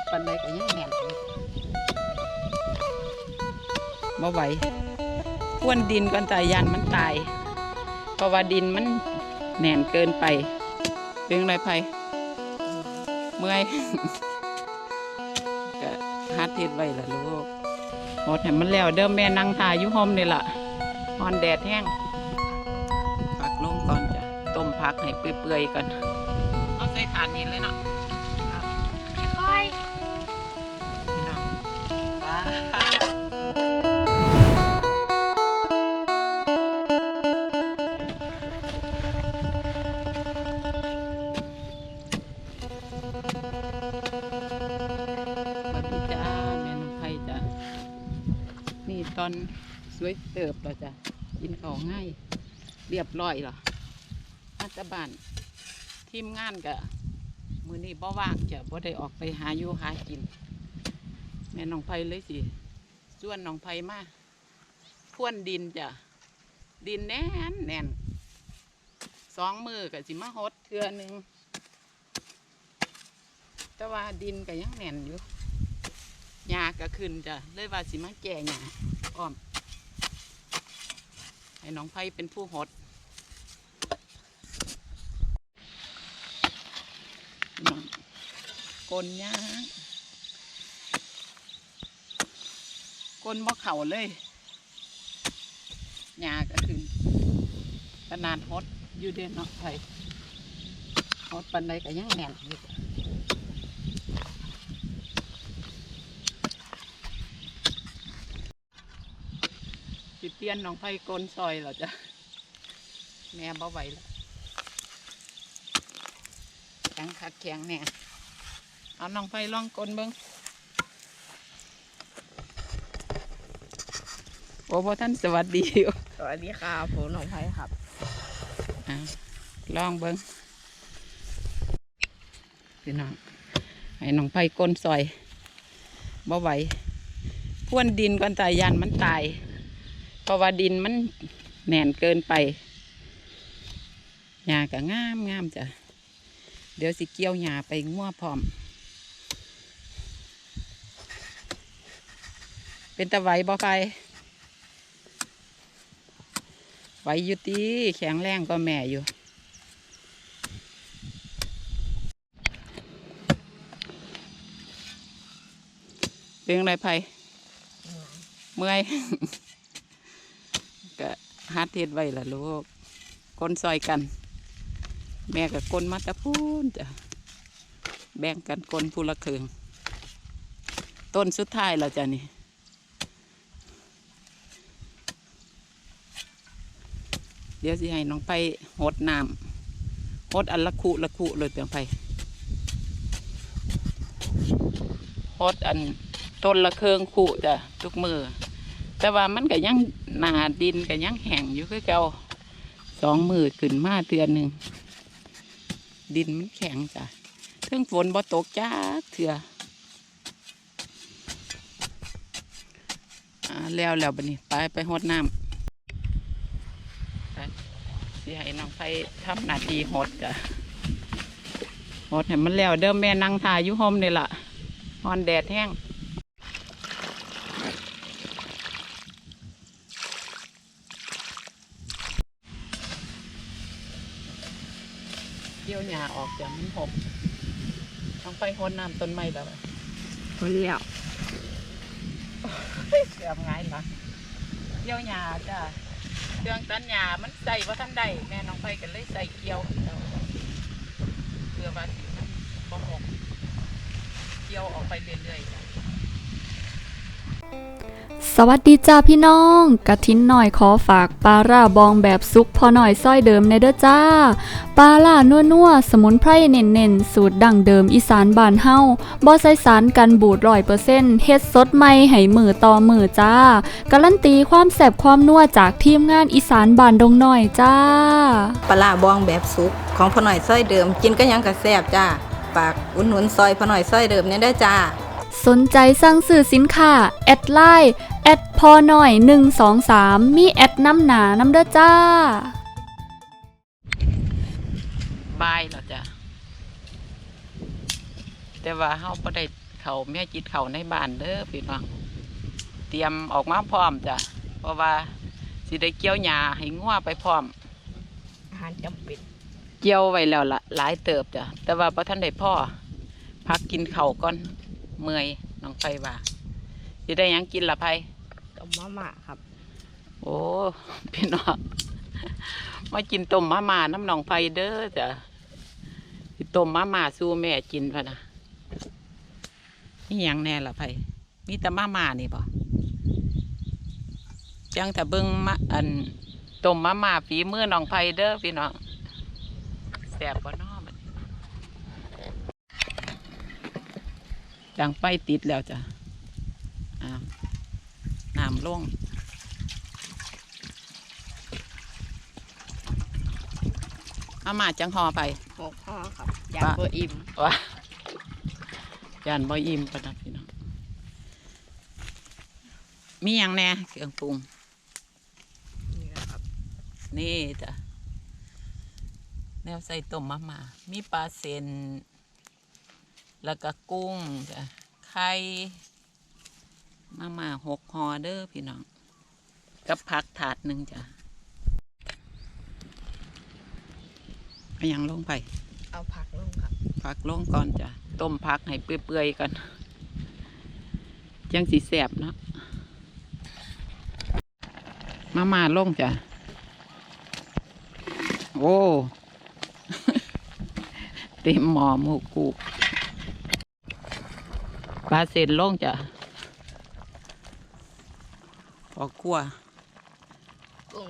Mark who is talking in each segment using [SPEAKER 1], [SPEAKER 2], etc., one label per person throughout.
[SPEAKER 1] ดปันใดก็ยังแน่นอยู่บ่ไหวพวนดินก่อนตายยันมันตาย เพราะว่าดินมันแน่นเกินไปเป็นไรไผเมื่อยก็หาเทศไว้ล่ะลูกหมดให้มันแล้วเดิมแม่นั่งทายอยู่ห้อมนี่ล่ะฮอนแดดแห้งผักลงก่อนจ้ะต้มผักให้เปื่อยๆก่อนเอาใส่ถาดนี้เลยเนาะ ตอนสวยเติบแล้วจ้ะกินข้าวง่ายเรียบร้อยหรอมาตบานทีมงานกะมือนี้บ่ว่างจ้ะบ่ได้ออกไปหาอยู่หากิน แม่น้องไผ่เลยสิส่วนน้องไผ่มาพ่วนดินจ้ะดินแน่นแน่นสองมือกับสิมาหดเทือหนึ่งแต่ว่าดินก็ยังแน่นอยู่หญ้าก็ขึ้นจ้ะเลยว่าสิมาแก่หญ้า อ้อม ให้น้องไผ่เป็นผู้หดน้องกลนหญ้าก้นบ่เข่าเลยหญ้าก็ขึ้นขนาดฮดอยู่เด่นเนาะไผฮดปันใดก็ยังแน่นอยู่ เตียนน้องไผกลนซอยเหรอจ๊ะแม่บ่ไหวแล้วแข็งคักแข็งแน่เอาน้องไผลองกลนเบิ้งโอ้พ่ท่านสวัสดีอยู่
[SPEAKER 2] สวัสดีครับผมน้องไผ่ครับ
[SPEAKER 1] อะลองเบิ้งพี่น้องให้น้องไผ่ก้นซอยบ่ไหวพ่วนดินก่อนตายยันมันตาย เพราะว่าดินมันแน่นเกินไปหญ้าก็งามงามจ้ะ เดี๋ยวสิเกี่ยวหญ้าไปงัวพร้อม เป็นตะไวบ่ไฟไหวอยู่ตีแข็งแรงก็แม่อยู่เป็นไรไผเมื่อย ก็หาเทศไว้ล่ะลูกคนซอยกัน แม่กับคนมาตะพูนจ้ะแบ่งกันคนผู้ละครึ่งต้นสุดท้ายแล้วจ้ะนี่เดี๋ยวสิให้น้องไปหดน้ำหดอันละคุละคุเลยเปียงไปหดอันต้นละเครืองคุจ้ะทุกมือ แต่ว่ามันก็ยังหนาดินก็ยังแห้งอยู่คือเก่าสองมือขึ้นมาเตือนหนึ่งดินมันแข็งจ้ะเทิงฝนบ่ตกจ้าเถื่อแล้วแล้วบัดนี้ ไปไปหดน้ำสิให้น้องไฟทำหน้าที่หดจ้ะหดให้มันแล้วเดิมแม่นั่งทายอยู่ห้อมนี่ล่ะฮอนแดดแห้งเกี่ยวหญ้า ออกจากมันหกน้องไฟหดน้ำต้นไม้แล้ว
[SPEAKER 2] คนเลี้ยว
[SPEAKER 1] เสียบง่ายละเกี่ยวหญ้าจ้ะเครื่องตัดหญ้ามันใส่ว่าท่านใดแม่น้องไฟกันเลยใส่เกี่ยวเอาเพื่อว่าสิมันบ่หกเกี่ยวออกไปเรื่อยๆจ้ะ
[SPEAKER 3] สวัสดีจ้าพี่น้องกะทินหน่อยขอฝากปลาร่าบองแบบซุกพอหน่อยส้อยเดิมในเด้อจ้าปลาล่านัวๆสมุนไพรเน่นๆสูตรดั้งเดิมอีสานบานเฮาบ่ใส่สารกันบูดร้อยเปอร์เซ็นต์เฮ็ดสดใหม่ให้มือต่อมือจ้าการันตีความแซบความนัวจากทีมงานอีสานบานดงหน้อยจ้า
[SPEAKER 4] ปลาร้าบองแบบสุกของพ่อหน่อยซอยเดิมกินก็ยังกระแซบจ้าฝากอุดหนุนซอยพ่อหน่อยซอยเดิมเนี่ยได้อจ้า
[SPEAKER 3] สนใจสั่งซื้อสินค้า แอดไลน์แอดพอหน่อย 123 มีแอดน้ำหนาน้ำเด้อจ้า
[SPEAKER 1] บายแล้วจ้ะแต่ว่าเฮาบ่ได้ขเขาวแม่กินเขาวในบ้านเด้อพี่น้องเตรียมออกมาพร้อมจ้ะเพราะว่าสิได้เกี่ยวหญ้าให้งัวไปพร้อม
[SPEAKER 2] อาหารจำเป็น
[SPEAKER 1] เกี่ยวไว้แล้วละหลายเติบจ้ะแต่ว่าพอท่านได้พ่อพักกินเข่าวก่อน เมื่อยน้องไฟว่าสิได้หยังกินละไพ
[SPEAKER 2] ต้มมะม่าครับ
[SPEAKER 1] โอ้พี่น้องมากินต้มมาม่าน้ำหนองไฟเด้อจ้ะสิต้มมาม่าสู้แม่กินพะนะนี่ยังแน่ละไพมีแต่มาม่านี่ป่จังแต่เบิ้งมาอันต้มมาม่าฝีมือน้องไฟเด้อพี่น้องแสบบ่น้อมัน ดังไฟติดแล้วจ้ะอ้าวน้ำลงอามาจังหอไป
[SPEAKER 2] หกห่อครับยาเบอร์อิ่ม
[SPEAKER 1] ว่าย่านบ่อิ่มปะนะพี่น้อง มีอย่างแหน่เครื่องปรุง
[SPEAKER 2] นี่นะครับ
[SPEAKER 1] นี่จ้ะ แนวใส่ต้มมาม่ามีปลาเซน แล้วก็กุ้งจ้ะไข่มาม่าหกหอเด้อพี่น้อง กับผักถาดหนึ่งจ้ะเอาหยังลงไป
[SPEAKER 2] เอาผักลงครับ
[SPEAKER 1] ผักลงก่อนจ้ะ ต้มผักให้เปื่อยๆกันจังสีแสบเนาะมามาลงจ้ะ โอ้ เต็มหมอหมูกู ปลาเสร็จลงจ้ะพอกัว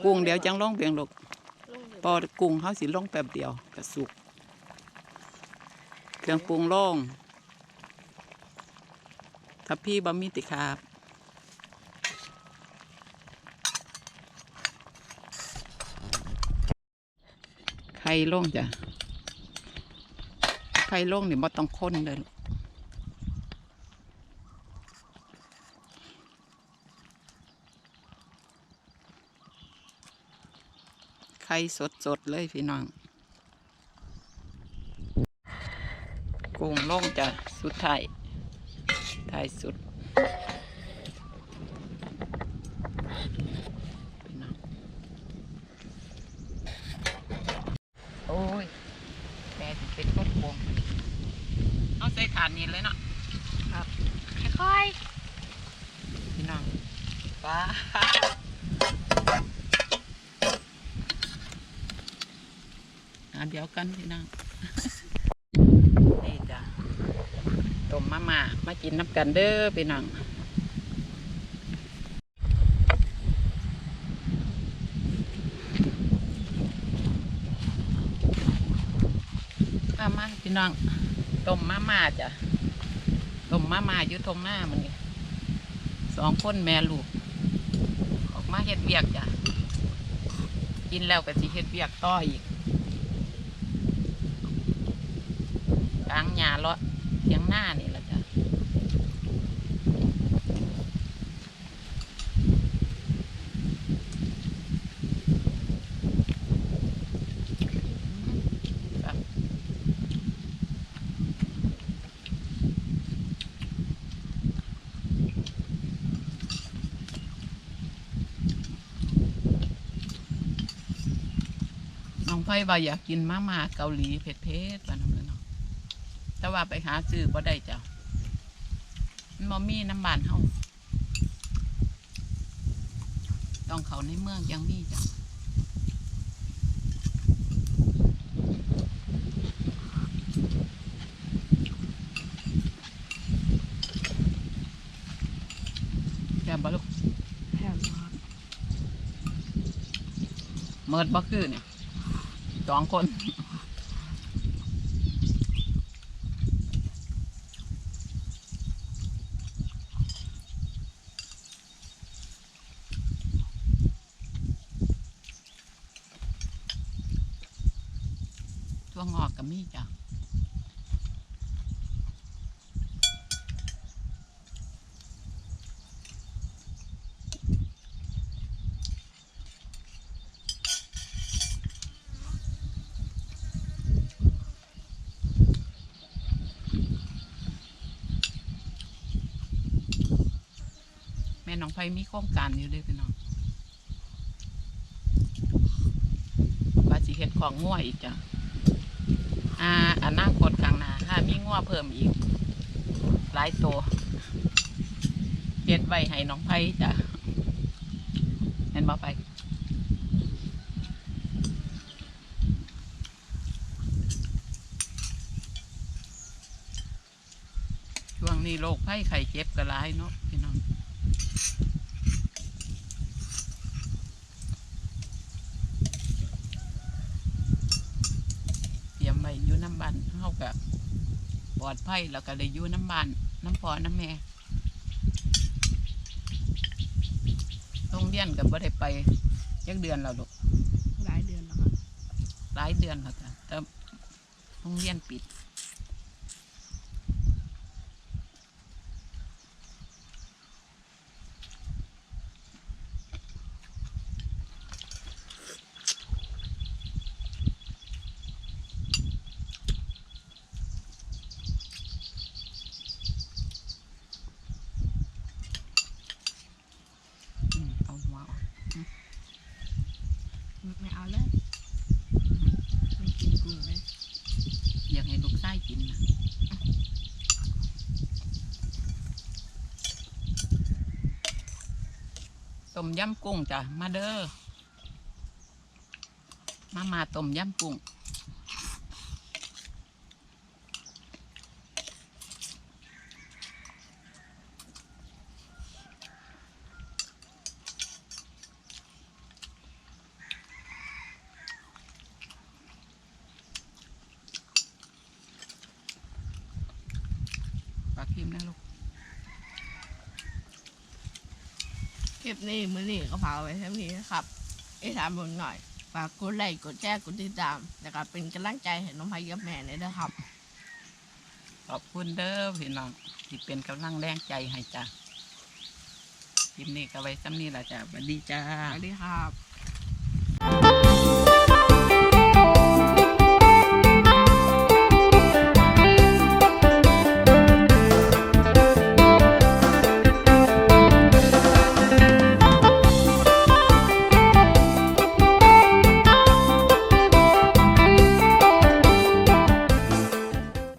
[SPEAKER 1] กุ้งเดี๋ยวจังลงเพียงลูก
[SPEAKER 2] ลงเลย
[SPEAKER 1] พอกุ้งเขาสิลงแป๊บเดียวกระสุก เครื่องปรุงลงถ้าพี่บะมีติครับไข่ลงจ้ะไข่ลงนี่บ่ต้องค้นเลย ไข่สดๆเลยพี่น้องกุ้งลงจ้ะสุดท้ายท้ายสุดพี่น้องโอ้ยแม่ถึงเป็นคนโกงเอาใส่ถานนี้เลยเนาะ
[SPEAKER 2] ค่อย
[SPEAKER 1] พี่น้องป้าหา เดี๋ยวกันพี่น้องนี่จ้ะต้มมาม่ามากินน้ำกันเด้อพี่น้องมามาพี่น้องต้มมาม่าจ้ะต้มมาม่าอยู่ตรงหน้ามันนี่สองคนแม่ลูก ออกมาเฮ็ดเวียกจ้ะกินแล้วก็สิเฮ็ดเวียกต่ออีก กลาง หญ้าเลาะเทียงหน้านี่แหละจ้ะน้องไผ่ว่าอยากกินมาม่าเกาหลีเผ็ดๆปานนั้นเลยเนาะ แต่ว่าไปหาซื้อบ่ได้จ้ะมันบ่มีน้ำบานเฮาต้องเขาในเมืองยังมีจ้ะแซ่บบ่ลูก
[SPEAKER 2] แฮมครับ
[SPEAKER 1] เมิดบ่คือเนี่ยสองคน วงอกกับมีจ้ะแม่น้องไผมีโครงการอยู่เด้อพี่น้องว่าสิเฮ็ดของง่วอีกจ้ะ อ่าอนาคตข้างหน้าถ้ามีง่วเพิ่มอีก หลายตัวเฮ็ดไว้ให้น้องไผ่จ้ะเห็นบ่ไปช่วงนี้โรคไข้ไข้เจ็บก็ร้ายเนาะพี่น้องเตรียมไว้อยู่น้ำบ้านเฮากับปลอ ดภัยแล้วก็ได้อยู่น้ำบ้านน้ำพอน้ำแม่โรงเรียนกับบ่ได้ไปจักเดือนแล้วลูก
[SPEAKER 2] หลายเดือนแล้วครับ
[SPEAKER 1] หลายเดือนแล้วจ้ะแต่โรงเรียนปิด อืมเอาหัวออก
[SPEAKER 2] ไม่เอาเลยไม่กินกุ้งเลย
[SPEAKER 1] อยากให้ลูกชายกินนะ ต้มยำกุ้งจ้ะ มาเด้อ มามาต้มยำกุ้ง ปลาพิมพ์นะลูก
[SPEAKER 2] คลิปนี้มื้อนี้ก็พาไว้เท่านี้นะครับไอ้ถามผมหน่อยฝากกดไลค์กดแชร์กดติดตามนะครับเป็นกำลังใจให้น้องพายกับแม่เลยนะครับ
[SPEAKER 1] ขอบคุณเด้อพี่น้องที่เป็นกำลังแรงใจให้จ้ะคลิปนี้ก็ไว้ซ้ำนี้ละจ้ะสวัสดีจ้า
[SPEAKER 2] สวัสดีครับ